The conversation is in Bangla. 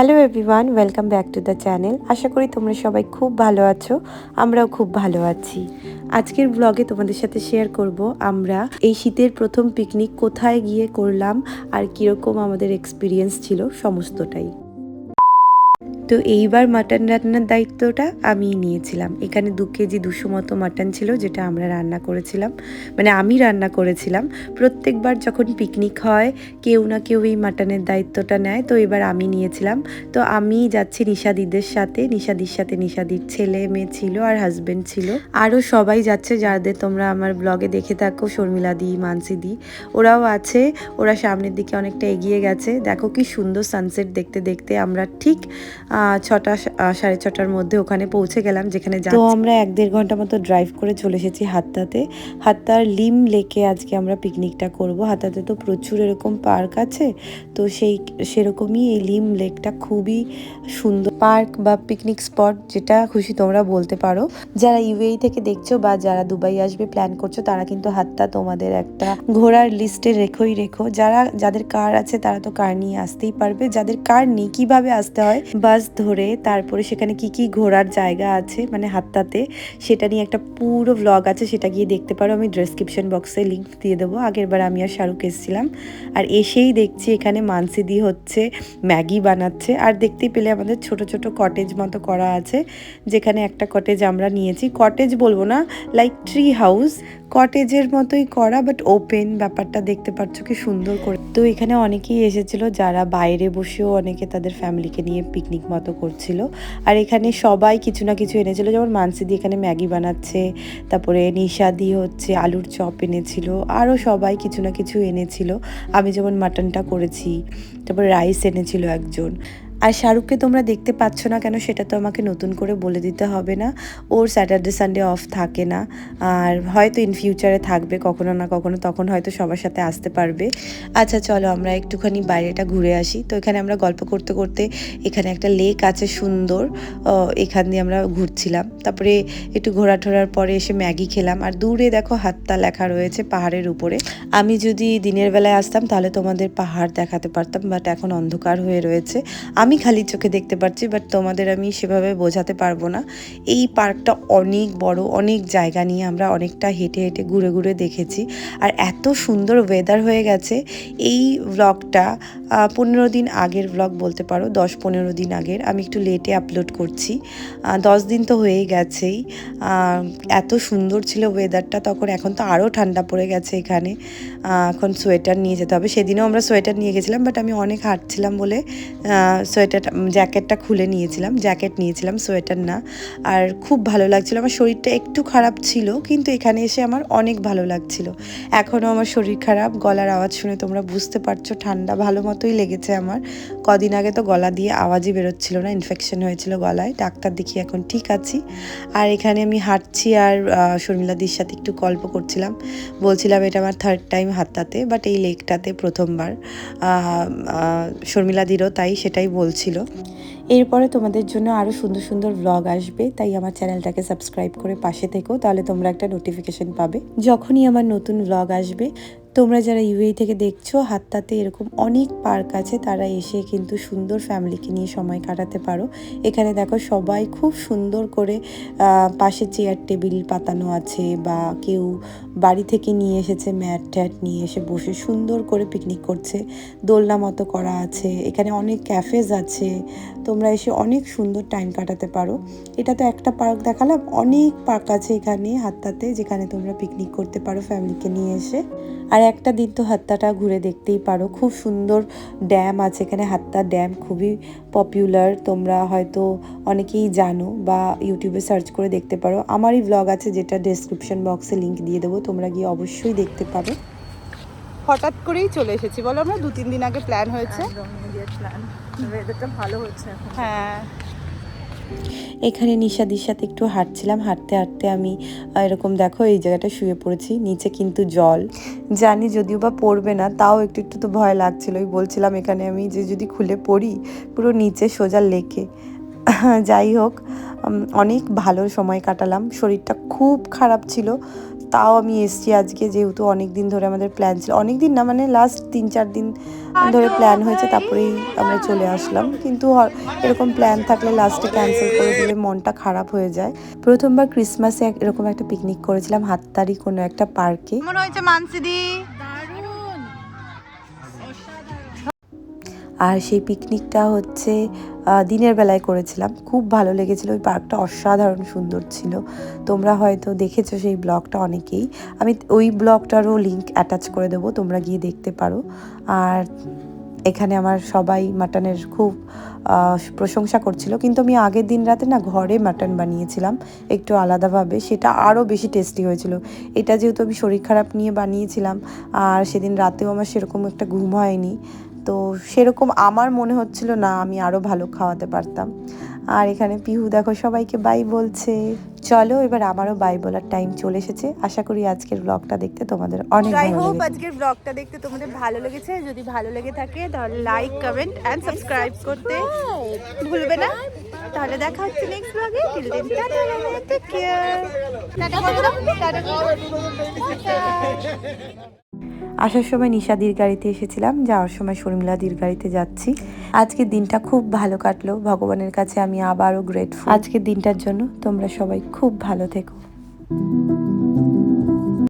Hello everyone welcome back to the channel আশা করি তোমরা সবাই খুব ভালো আছো, আমরাও খুব ভালো আছি। আজকের ব্লগে তোমাদের সাথে শেয়ার করব আমরা এই শীতের প্রথম পিকনিক কোথায় গিয়ে করলাম আর কীরকম আমাদের এক্সপিরিয়েন্স ছিল, সমস্তটাই। তো এইবার মাটন রান্নার দায়িত্বটা আমি নিয়েছিলাম। এখানে দু কেজি দুশো মতো মাটন ছিল, যেটা আমরা রান্না করেছিলাম। মানে আমি রান্না করেছিলাম। প্রত্যেকবার যখন পিকনিক হয়, কেউ না কেউ এই মাটনের দায়িত্বটা নেয়, তো এবার আমি নিয়েছিলাম। তো আমি যাচ্ছি নিশাদিদের সাথে। নিশাদির সাথে নিশাদির ছেলে মেয়ে ছিল আর হাজবেন্ড ছিল। আরও সবাই যাচ্ছে যাদের তোমরা আমার ব্লগে দেখে থাকো, শর্মিলা দি, মানসি দি। ওরাও আছে। ওরা সামনের দিকে অনেকটা এগিয়ে গেছে। দেখো কি সুন্দর সানসেট দেখতে দেখতে আমরা ঠিক ছটা সাড়ে ছটার মধ্যে ওখানে পৌঁছে গেলাম যেখানে তো আমরা এক দেড় ঘণ্টা মতো ড্রাইভ করে চলে এসেছি হাত্তাতে। হাত্তার লিম লেকে আজকে আমরা পিকনিকটা করব। হাত্তাতে তো প্রচুর এরকম পার্ক আছে তো সেই সেরকমই এই লিম লেকটা খুবই সুন্দর। পার্ক বা পিকনিক স্পট যেটা খুশি তোমরা বলতে পারো। যারা ইউএই থেকে দেখছ বা যারা দুবাই আসবে প্ল্যান করছ, তারা কিন্তু হাত্তা তোমাদের একটা ঘোরার লিস্টে রেখোই রেখো। যারা, যাদের কার আছে, তারা তো কার নিয়ে আসতেই পারবে। যাদের কার নেই, কীভাবে আসতে হয়? বাস ধরে তারপরে সেখানে কি কি ঘোরার জায়গা আছে মানে হাত্তাতে সেটা নিয়ে একটা পুরো ব্লগ আছে, সেটা গিয়ে দেখতে পারো। আমি ডেসক্রিপশন বক্সে লিংক দিয়ে দেবো। আগের বার আমি আর শাহরুখ এসেছিলাম। আর এসেই দেখছি এখানে মানসিদি হচ্ছে, ম্যাগি বানাচ্ছে। আর দেখতেই পেলে আমাদের ছোট ছোট কটেজ মতো করা আছে, যেখানে একটা কটেজ আমরা নিয়েছি। কটেজ বলব না লাইক ট্রি হাউস কটেজের মতোই করা বাট ওপেন ব্যাপারটা দেখতে পাচ্ছ কি সুন্দর করে। তো এখানে অনেকেই এসেছিল, যারা বাইরে বসেও অনেকে তাদের ফ্যামিলিকে নিয়ে পিকনিক মতো করছিল। আর এখানে সবাই কিছু না কিছু এনেছিল, যেমন মানসিদি এখানে ম্যাগি বানাচ্ছে, তারপরে নিশাদি হচ্ছে আলুর চপ এনেছিল আরও সবাই কিছু না কিছু এনেছিল। আমি যেমন মাটনটা করেছি, তারপরে রাইস এনেছিল একজন। আর শাহরুখকে তোমরা দেখতে পাচ্ছ না কেন, সেটা তো আমাকে নতুন করে বলে দিতে হবে না। ওর স্যাটারডে সানডে অফ থাকে না। আর হয়তো ইন ফিউচারে থাকবে, কখনো না কখনো তখন হয়তো সবার সাথে আসতে পারবে। আচ্ছা চলো আমরা একটুখানি বাইরেটা ঘুরে আসি। তো এখানে আমরা গল্প করতে করতে এখানে একটা লেক আছে সুন্দর। এখান দিয়ে আমরা ঘুরছিলাম। তারপরে একটু ঘোরা ঠোরার পরে এসে ম্যাগি খেলাম। আর দূরে দেখো হাত্তা লেখা রয়েছে পাহাড়ের উপরে। আমি যদি দিনের বেলায় আসতাম, তাহলে তোমাদের পাহাড় দেখাতে পারতাম, বাট এখন অন্ধকার হয়ে রয়েছে। আমি খালি চোখে দেখতে পাচ্ছি বাট তোমাদের আমি সেভাবে বোঝাতে পারব না। এই পার্কটা অনেক বড়, অনেক জায়গা নিয়ে আমরা অনেকটা হেঁটে হেঁটে ঘুরে ঘুরে দেখেছি। আর এত সুন্দর ওয়েদার হয়ে গেছে। এই ব্লগটা পনেরো দিন আগের ব্লগ বলতে পারো, দশ পনেরো দিন আগের। আমি একটু লেটে আপলোড করছি। দশ দিন তো হয়েই গেছেই। এত সুন্দর ছিল ওয়েদারটা তখন এখন তো আরও ঠান্ডা পড়ে গেছে এখানে। এখন সোয়েটার নিয়ে যেতে হবে। সেদিনও আমরা সোয়েটার নিয়ে গেছিলাম বাট আমি অনেক হাঁটছিলাম বলে সোয়েটার জ্যাকেটটা খুলে নিয়েছিলাম, জ্যাকেট নিয়েছিলাম, সোয়েটার না। আর খুব ভালো লাগছিল, আমার শরীরটা একটু খারাপ ছিল, কিন্তু এখানে এসে আমার অনেক ভালো লাগছিল। এখনও আমার শরীর খারাপ, গলার আওয়াজ শুনে তোমরা বুঝতে পারছ, ঠান্ডা ভালো মতোই লেগেছে আমার। কদিন আগে তো গলা দিয়ে আওয়াজই বেরোচ্ছিল না ইনফেকশন হয়েছিল গলায়, ডাক্তার দেখি এখন ঠিক আছি। আর এখানে আমি হাঁটছি আর শর্মিলাদির সাথে একটু গল্প করছিলাম। বলছিলাম এটা আমার থার্ড টাইম হাতটাতে বাট এই লেকটাতে প্রথমবার। শর্মিলাদিরও তাই, সেটাই বলছিল। এরপরে তোমাদের জন্য আরও সুন্দর সুন্দর ব্লগ আসবে, তাই আমার চ্যানেলটাকে সাবস্ক্রাইব করে পাশে থেকো, তাহলে তোমরা একটা নোটিফিকেশন পাবে। যখনই আমার নতুন ব্লগ আসবে তোমরা যারা ইউএই থেকে দেখছ হাতটাতে এরকম অনেক পার্ক আছে, তারা এসে কিন্তু সুন্দর ফ্যামিলিকে নিয়ে সময় কাটাতে পারো। এখানে দেখো সবাই খুব সুন্দর করে পাশে চেয়ার, টেবিল পাতানো আছে বা কেউ বাড়ি থেকে নিয়ে এসেছে, ম্যাট ট্যাট নিয়ে এসে বসে সুন্দর করে পিকনিক করছে, দোলনা মতো করা আছে, এখানে অনেক ক্যাফেজ আছে, তোমরা এসে অনেক সুন্দর টাইম কাটাতে পারো। এটা তো একটা পার্ক দেখালাম, অনেক পার্ক আছে এখানে হাত্তাতে যেখানে তোমরা পিকনিক করতে পারো ফ্যামিলিকে নিয়ে এসে। আর একটা দিন তো হাত্তাটা ঘুরে দেখতেই পারো। খুব সুন্দর ড্যাম আছে এখানে। হাত্তা ড্যাম খুবই পপুলার তোমরা হয়তো অনেকেই জানো বা ইউটিউবে সার্চ করে দেখতে পারো। আমারই ব্লগ আছে যেটা ডেসক্রিপশন বক্সে লিঙ্ক দিয়ে দেবো। তোমরা গিয়ে অবশ্যই দেখতে পারো। হঠাৎ করেই চলে এসেছি। বলো আমরা দু তিন দিন আগে প্ল্যান হয়েছে। প্ল্যান ভালো হচ্ছে হ্যাঁ। এখানে নিশাদির সাথে একটু হাঁটছিলাম, হাঁটতে হাঁটতে আমি এরকম দেখো এই জায়গাটা শুয়ে পড়েছি, নিচে কিন্তু জল। জানি যদিও বা পড়বে না, তাও একটু একটু তো ভয় লাগছিল। ওই বলছিলাম এখানে আমি যে যদি খুলে পড়ি, পুরো নিচে সোজা লেকে। যাই হোক অনেক ভালো সময় কাটালাম। শরীরটা খুব খারাপ ছিল তাও আমি এসছি আজকে যেহেতু অনেক দিন ধরে আমাদের প্ল্যান ছিল। অনেক দিন না মানে লাস্ট তিন, চার দিন ধরে প্ল্যান হয়েছে, তারপরেই আমরা চলে আসলাম। কিন্তু এরকম প্ল্যান থাকলে লাস্টে ক্যান্সেল করে দিলে মনটা খারাপ হয়ে যায়। প্রথমবার ক্রিসমাসে এরকম একটা পিকনিক করেছিলাম হাততারি কোনো একটা পার্কে মনে হয়েছে মানসিদি। আর সেই পিকনিকটা হচ্ছে দিনের বেলায় করেছিলাম। খুব ভালো লেগেছিল। ওই পার্কটা অসাধারণ সুন্দর ছিল। তোমরা হয়তো দেখেছ সেই ব্লগটা অনেকেই। আমি ওই ব্লগটারও লিঙ্ক অ্যাটাচ করে দেবো, তোমরা গিয়ে দেখতে পারো। আর এখানে আমার সবাই মাটনের খুব প্রশংসা করছিল। কিন্তু আমি আগের দিন রাতে না ঘরে মাটন বানিয়েছিলাম, একটু আলাদাভাবে। সেটা আরও বেশি টেস্টি হয়েছিল। এটা যেহেতু আমি শরীর খারাপ নিয়ে বানিয়েছিলাম, আর সেদিন রাতেও আমার সেরকম একটা ঘুম হয়নি। তো সেরকম আমার মনে হচ্ছিল না আমি আরও ভালো খাওয়াতে পারতাম। আর এখানে পিহু দেখো সবাইকে বাই বলছে। চলো এবার আমারও বাই বলার টাইম চলে এসেছে। আশা করি আজকের ব্লগটা দেখতে তোমাদের অনেক আই ভালো হোপ লেগেছে। আজকের ব্লগটা দেখতে তোমাদের ভালো লেগেছে। যদি ভালো লেগে থাকে তাহলে লাইক কমেন্ট এন্ড সাবস্ক্রাইব করতে ভুলবে না। তাহলে দেখা হচ্ছে নেক্সট ব্লগে till then tata take care tata tata আসার সময় নিশাদির গাড়িতে এসেছিলাম, যাওয়ার সময় শর্মিলাদির গাড়িতে যাচ্ছি। আজকের দিনটা খুব ভালো কাটলো, ভগবানের কাছে আমি আবারও গ্রেটফুল আজকের দিনটার জন্য তোমরা সবাই খুব ভালো থেকো।